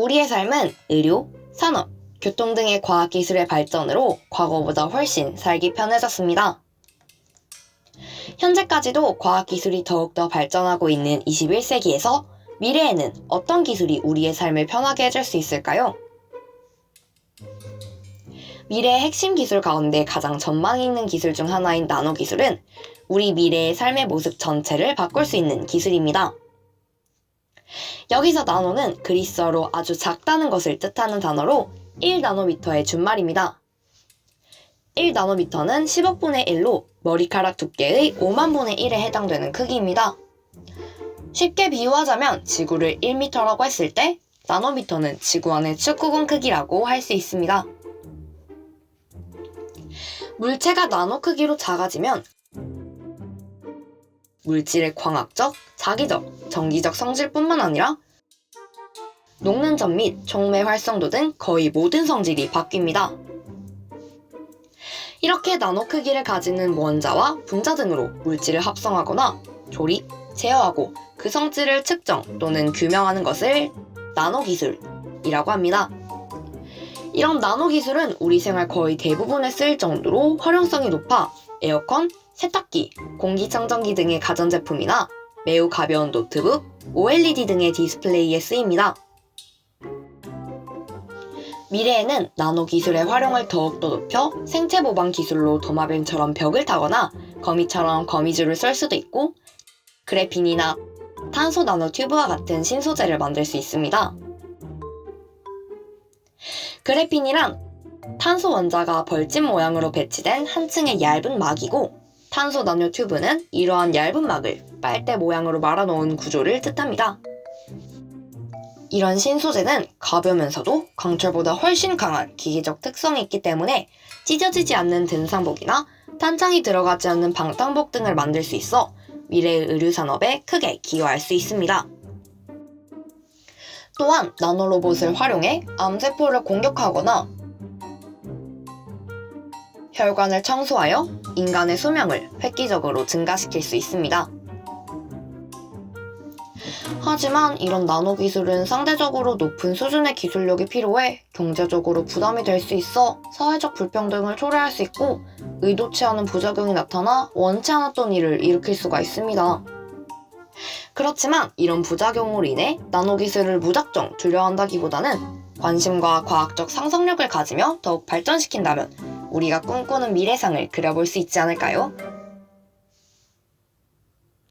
우리의 삶은 의료, 산업, 교통 등의 과학기술의 발전으로 과거보다 훨씬 살기 편해졌습니다. 현재까지도 과학기술이 더욱더 발전하고 있는 21세기에서 미래에는 어떤 기술이 우리의 삶을 편하게 해줄 수 있을까요? 미래의 핵심 기술 가운데 가장 전망 있는 기술 중 하나인 나노 기술은 우리 미래의 삶의 모습 전체를 바꿀 수 있는 기술입니다. 여기서 나노는 그리스어로 아주 작다는 것을 뜻하는 단어로 1나노미터의 준말입니다. 1나노미터는 10억분의 1로 머리카락 두께의 5만분의 1에 해당되는 크기입니다. 쉽게 비유하자면 지구를 1m라고 했을 때 나노미터는 지구 안의 축구공 크기라고 할 수 있습니다. 물체가 나노 크기로 작아지면 물질의 광학적, 자기적, 정기적 성질뿐만 아니라 녹는 점및 촉매 활성도 등 거의 모든 성질이 바뀝니다. 이렇게 나노 크기를 가지는 원자와 분자 등으로 물질을 합성하거나 조립, 제어하고 그 성질을 측정 또는 규명하는 것을 나노 기술이라고 합니다. 이런 나노 기술은 우리 생활 거의 대부분에 쓰일 정도로 활용성이 높아 에어컨, 세탁기, 공기청정기 등의 가전제품이나 매우 가벼운 노트북, OLED 등의 디스플레이에 쓰입니다. 미래에는 나노 기술의 활용을 더욱더 높여 생체 보방 기술로 도마뱀처럼 벽을 타거나 거미처럼 거미줄을 썰 수도 있고 그래핀이나 탄소 나노 튜브와 같은 신소재를 만들 수 있습니다. 그래핀이란 탄소 원자가 벌집 모양으로 배치된 한 층의 얇은 막이고 탄소 나노 튜브는 이러한 얇은 막을 빨대 모양으로 말아놓은 구조를 뜻합니다. 이런 신소재는 가벼우면서도 강철보다 훨씬 강한 기계적 특성이 있기 때문에 찢어지지 않는 등산복이나 탄창이 들어가지 않는 방탄복 등을 만들 수 있어 미래의 의류 산업에 크게 기여할 수 있습니다. 또한 나노로봇을 활용해 암세포를 공격하거나 혈관을 청소하여 인간의 수명을 획기적으로 증가시킬 수 있습니다. 하지만 이런 나노 기술은 상대적으로 높은 수준의 기술력이 필요해 경제적으로 부담이 될 수 있어 사회적 불평등을 초래할 수 있고 의도치 않은 부작용이 나타나 원치 않았던 일을 일으킬 수가 있습니다. 그렇지만 이런 부작용으로 인해 나노 기술을 무작정 두려워한다기보다는 관심과 과학적 상상력을 가지며 더욱 발전시킨다면 우리가 꿈꾸는 미래상을 그려볼 수 있지 않을까요?